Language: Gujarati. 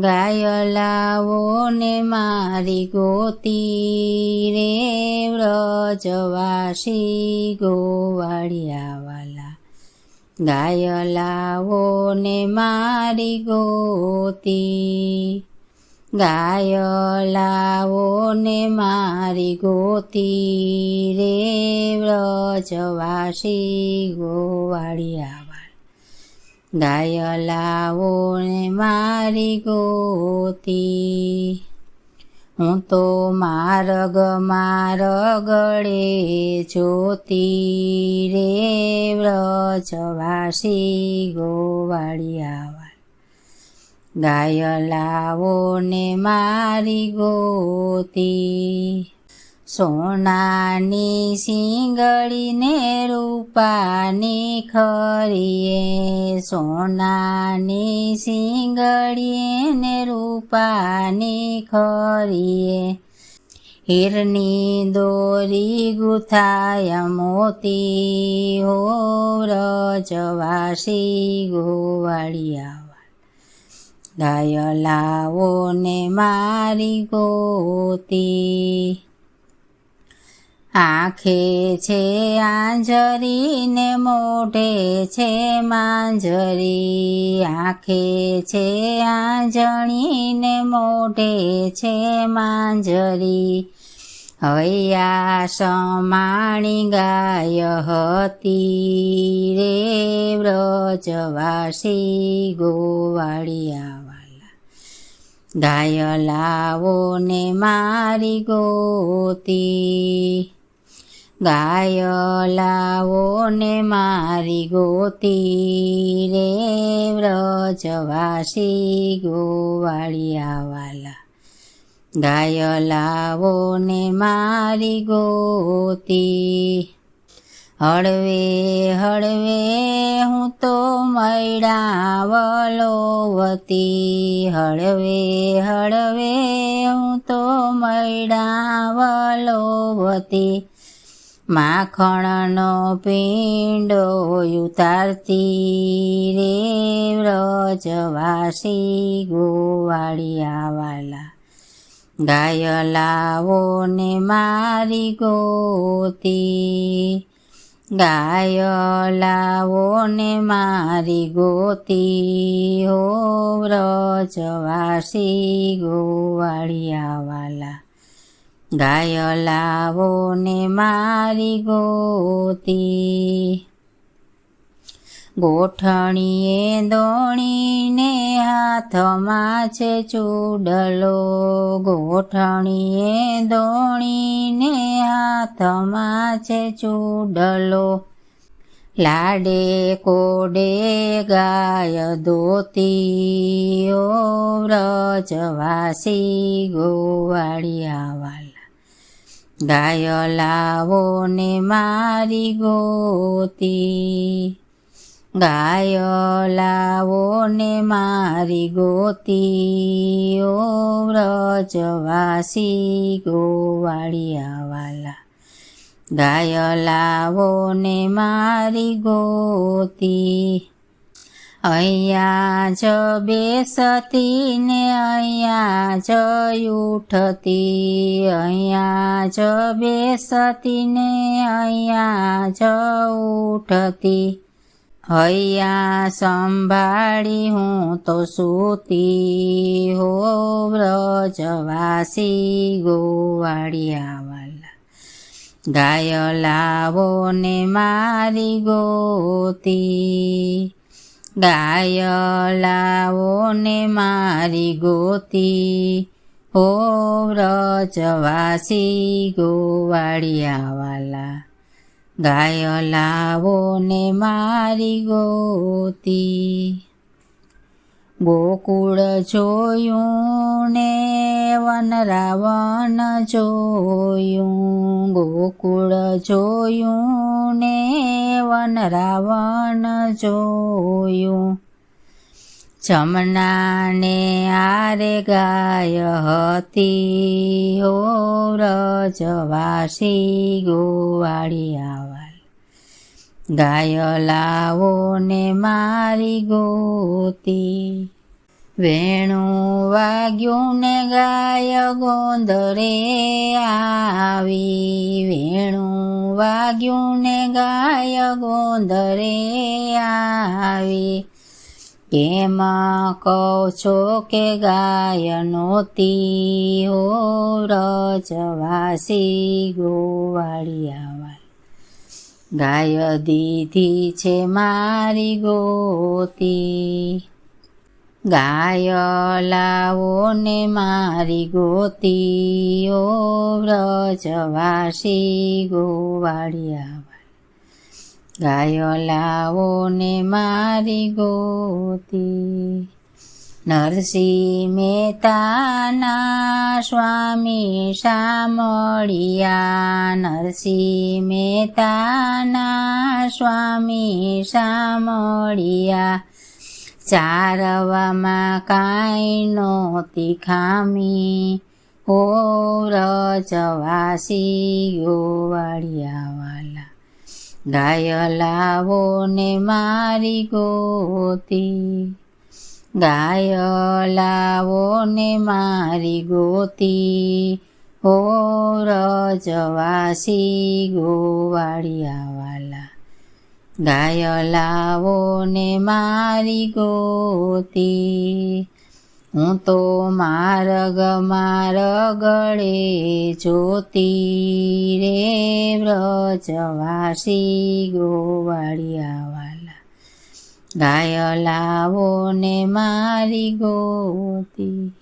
ગાય લાવો ને મારી ગોતી રે વ્રજવાસી ગોવાળિયાવાલા. ગાય લાવો ને મારી ગોતી ગાય લાવો ને મારી ગોતી રે વ્રજવાસી ગોવાળિયા ગાય લાવો ને મારી ગોતી હું તો માર્ગ મારગડે જોતી રે વ્રજવાસી ગોવાળિયા ગાય લાવો ને મારી ગોતી સોનાની સિંગડીને રૂપાની ખરીએ. સોનાની સિંગડીને રૂપાની ખરીએ. હિરની દોરી ગુથાય મોતી હો રજવાસી ગોવાળિયા. ગાય લાવો ને મારી ગોતી. આંખે છે આંજરી ને મોઢે છે માંજરી આંખે છે આંજણી ને મોઢે છે માંજરી હૈયા સમાણી ગાય હતી રે વ્રજવાસી ગોવાળિયા ગાય લાવો ને મારી ગોતી. ગાય લાવો ને મારી ગોતી રે વ્રજવાસી ગોવાળિયાવાલા. ગાય લાવો ને મારી ગોતી, હળવે હળવે, હું તો મૈડાવલોવતી હળવે હળવે, હું તો મૈડાવલોવતી માખણનો પીંડો ઉતારતી રે વ્રજવાસી ગોવાળિયા વાલા ગાય લાવો ને મારી ગોતી ગાય લાવો ને મારી ગોતી, હો વ્રજવાસી ગોવાળિયા વાલા ગાય લાવો ને મારી ગોતી. ગોઠણીએ દોણીને હાથમાં છે ચૂડલો. ગોઠણીએ દોણીને હાથમાં છે ચૂડલો. લાડે કોડે ગાય દોતી ઓ વ્રજવાસી ગોવાળિયા વાલા ગાય લાવો ને મારી ગોતી. ગાય લાવો ને મારી ગોતી. ઓ વ્રજવાસી ગોવાળિયાવાલા. ગાય લાવો ને મારી ગોતી. અહીંયા જ બેસતી ને અહીંયા જ ઉઠતી, અહીંયા જ બેસતી ને અહીંયા જ ઉઠતી. હૈયા સંભાળી હું તો સૂતી હો વ્રજવાસી ગોવાળિયાવાલા. ગાય લાવો ને મારી ગોતી. ગાય લાવો ને મારી ગોતી હો વ્રજવાસી ગોવાળિયાવાલા. ગાય લાવો ને મારી ગોતી. ગોકુળ જોયું ને વન રાવણ જોયું. ગોકુળ જોયું ને વન રાવણ જોયું. જમનાને આરે ગાય હતી હો વ્રજવાસી ગોવાળિયાવાલ ગાય લાવો ને મારી ગોતી. વેણું વાગ્યું ને ગાય ગોંધરે આવી. વેણુ વાગ્યું ને ગાય ગોંધરે આવી. કેમ કહો છો કે ગાય નોતી હો રજવાસી ગોવાળિયાવાલ ગાય દીધી છે મારી ગોતી. ગાય લાવો ને મારી ગોતીઓ, વ્રજવાસી ગોવાળિયા ગાય લાવો ને મારી ગોતી, નરસિંહ મહેતાના સ્વામી શામળિયા, નરસિંહ મહેતાના સ્વામી શામળિયા ચારવામાં કાંઈ નહોતી ખામી ઓ રજવાસી ગોવાળિયાવાલા ગાય લાવો ને મારી ગોતી ગાય લાવો ને મારી ગોતી ઓ રજવાસી ગોવાળિયાવાલા ગાય લાવો ને મારી ગોતી. હું તો માર્ગ મારગળે જોતી રે વ્રજવાસી ગોવાળિયાવાલા. ગાય લાવો ને મારી ગોતી.